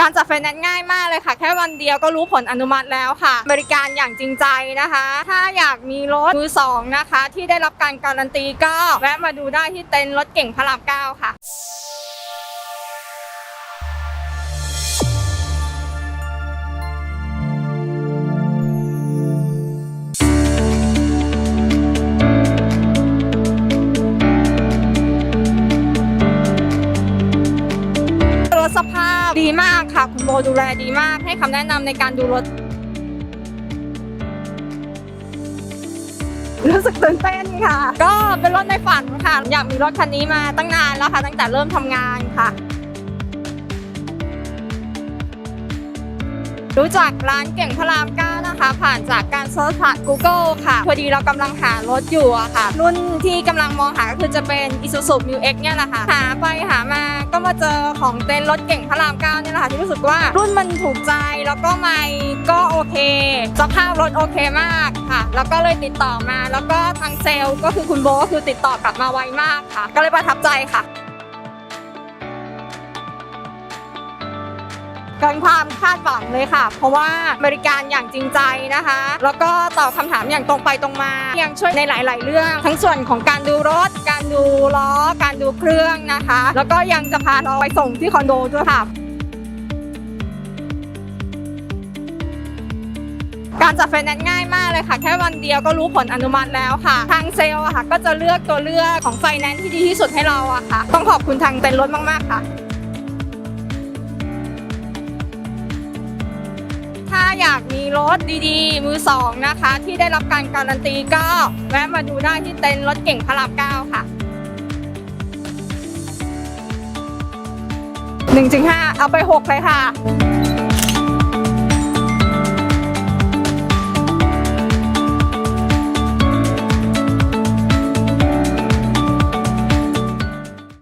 การจัดไฟแนนซ์ง่ายมากเลยค่ะ แค่วันเดียวก็รู้ผลอนุมัติแล้วค่ะ บริการอย่างจริงใจนะคะ ถ้าอยากมีรถมือสองนะคะ ที่ได้รับการการันตีก็แวะมาดูได้ที่เต็นท์รถเก่งพระรามเก้าค่ะาพดีมากค่ะ คุณโบดูแลดีมาก ให้คำแนะนำในการดูรถ รู้สึกตื่นเต้นค่ะ ก็เป็นรถในฝันค่ะ อยากมีรถคันนี้มาตั้งนานแล้วค่ะ ตั้งแต่เริ่มทำงานค่ะ รู้จักร้านเก่งพระรามเก้านะคะ ผ่านจากการเซิร์ชผ่าน Google ค่ะ พอดีเรากำลังหารถอยู่อะค่ะ รุ่นที่กำลังมองหาก็คือจะเป็น Isuzu Mu X เนี่ยแหละค่ะ หาไปหามาก็ มาเจอของเต็นท์รถเก่งพระรามเก้าเนี่ยแหละค่ะที่รู้สึกว่ารุ่นมันถูกใจแล้วก็ไม่ก็โอเคสภาพรถโอเคมากค่ะ แล้วก็เลยติดต่อมา แล้วก็ทางเซลล์ก็คือคุณโบก็คือติดต่อกลับมาไวมากค่ะ ก็เลยประทับใจค่ะ เกินความคาดหวังเลยค่ะ เพราะว่าบริการอย่างจริงใจนะคะ แล้วก็ตอบคำถามอย่างตรงไปตรงมา ยังช่วยในหลาย ๆ เรื่อง ทั้งส่วนของการดูรถ การดูล้อ การดูเครื่องนะคะ แล้วก็ยังจะพาเราไปส่งที่คอนโดด้วยค่ะการจัดไฟแนนซ์ง่ายมากเลยค่ะ แค่วันเดียวก็รู้ผลอนุมัติแล้วค่ะ ทางเซลล์ค่ะ ก็จะเลือกตัวเลือกของไฟแนนซ์ที่ดีที่สุดให้เราอะค่ะ ต้องขอบคุณทางเต็นรถมาก ๆ ค่ะ อยากมีรถดีๆ มือสองนะคะ ที่ได้รับการการันตีก็แวะมาดูได้ที่เต็นท์รถเก่งพระรามเก้าค่ะ1-5เอาไป 6 เลยค่ะ